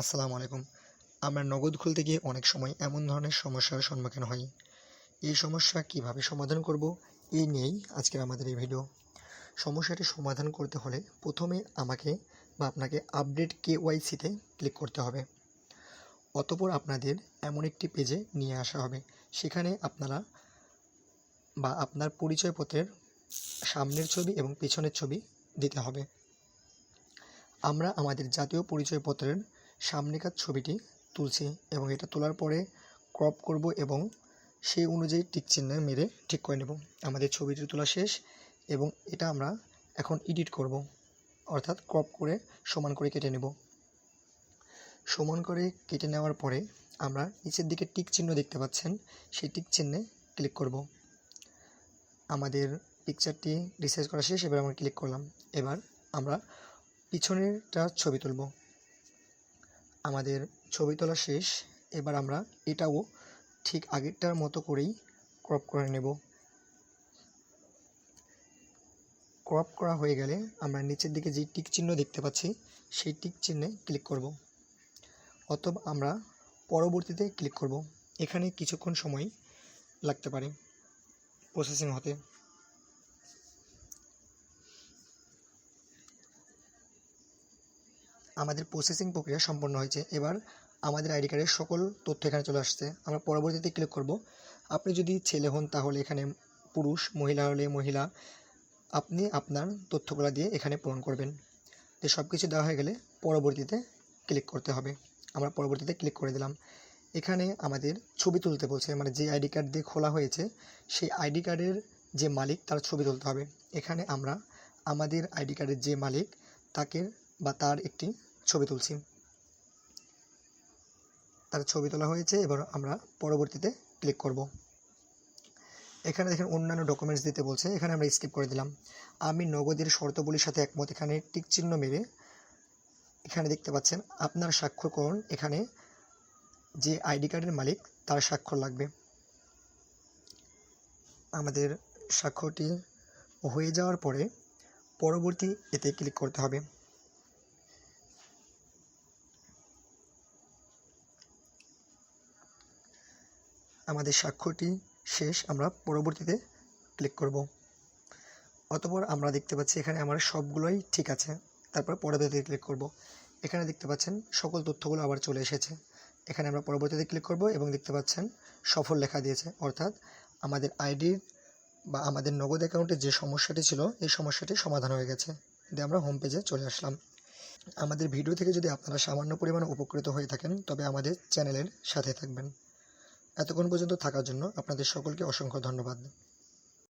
আসসালামু আলাইকুম। আমরা নগদ খুলতে গিয়ে অনেক সময় এমন ধরনের সমস্যার সম্মুখীন হই। এই সমস্যা কীভাবে সমাধান করব এই নিয়েই আজকের আমাদের এই ভিডিও সমস্যাটি সমাধান করতে হলে প্রথমে আমাকে বা আপনাকে আপডেট কে ওয়াইসিতে ক্লিক করতে হবে। অতপর আপনাদের এমন একটি পেজে নিয়ে আসা হবে। সেখানে আপনারা বা আপনার পরিচয়পত্রের সামনের ছবি এবং পেছনের ছবি দিতে হবে। আমরা আমাদের জাতীয় পরিচয়পত্রের সামনেকার ছবিটি তুলছি এবং এটা তোলার পরে ক্রপ করব এবং সেই অনুযায়ী টিক চিহ্ন মেরে ঠিক করে নেব। আমাদের ছবিটি তোলা শেষ এবং এটা আমরা এখন এডিট করব। অর্থাৎ ক্রপ করে সমান করে কেটে নেব। সমান করে কেটে নেওয়ার পরে আমরা নিচের দিকে টিক চিহ্ন দেখতে পাচ্ছেন। সেই টিক চিহ্নে ক্লিক করব। আমাদের পিকচারটি রিসার্চ করা শেষ, এবার আমরা ক্লিক করলাম। এবার আমরা পিছনেরটা ছবি তুলব। আমাদের ছবি তোলা শেষ। এবার আমরা এটাও ঠিক আগেরটার মতো করেই ক্রপ করে নেব। ক্রপ করা হয়ে গেলে আমরা নিচের দিকে যেই টিক চিহ্ন দেখতে পাচ্ছি, সেই টিক চিহ্নে ক্লিক করব। অথবা আমরা পরবর্তীতে ক্লিক করব। এখানে কিছুক্ষণ সময় লাগতে পারে প্রসেসিং হতে। আমাদের প্রসেসিং প্রক্রিয়া সম্পন্ন হয়েছে। এবার আমাদের আইডি কার্ডের সকল তথ্য এখানে চলে আসছে। আমরা পরবর্তীতে ক্লিক করব। আপনি যদি ছেলে হন তাহলে এখানে পুরুষ, মহিলা হলে মহিলা, আপনি আপনার তথ্যগুলো দিয়ে এখানে পূরণ করবেন। তো সব কিছু দেওয়া হয়ে গেলে পরবর্তীতে ক্লিক করতে হবে। আমরা পরবর্তীতে ক্লিক করে দিলাম। এখানে আমাদের ছবি তুলতে বলছে মানে যে আইডি কার্ড দিয়ে খোলা হয়েছে, সেই আইডি কার্ডের যে মালিক তার ছবি তুলতে হবে। এখানে আমরা আমাদের আইডি কার্ডের যে মালিক, তাকে বা তার একটি ছবি তুলছি। তার ছবি তোলা হয়েছে, এবার আমরা পরবর্তীতে ক্লিক করব। এখানে দেখেন অন্যান্য ডকুমেন্টস দিতে বলছে, এখানে আমরা স্কিপ করে দিলাম। আমি নগদের শর্তগুলির সাথে একমত, এখানে টিক চিহ্ন মেরে এখানে দেখতে পাচ্ছেন, আপনার স্বাক্ষর করুন এখানে যে আইডি কার্ডের মালিক, তার স্বাক্ষর লাগবে। আমাদের স্বাক্ষরটি হয়ে যাওয়ার পরে পরবর্তী এতে ক্লিক করতে হবে। আমাদের স্বাক্ষরটি শেষ, আমরা পরবর্তীতে ক্লিক করব। অতপর আমরা দেখতে পাচ্ছি এখানে আমার সবগুলোই ঠিক আছে। তারপর পরবর্তীতে ক্লিক করব। এখানে দেখতে পাচ্ছেন সকল তথ্যগুলো আবার চলে এসেছে। এখানে আমরা পরবর্তীতে ক্লিক করব এবং দেখতে পাচ্ছেন সফল লেখা দিয়েছে। অর্থাৎ আমাদের আইডির বা আমাদের নগদ অ্যাকাউন্টে যে সমস্যাটি ছিল, এই সমস্যাটি সমাধান হয়ে গেছে। দিয়ে আমরা হোম পেজে চলে আসলাম। আমাদের ভিডিও থেকে যদি আপনারা সামান্য পরিমাণে উপকৃত হয়ে থাকেন, তবে আমাদের চ্যানেলের সাথে থাকবেন। এতক্ষণ পর্যন্ত থাকার জন্য আপনাদের সকলকে অসংখ্য ধন্যবাদ।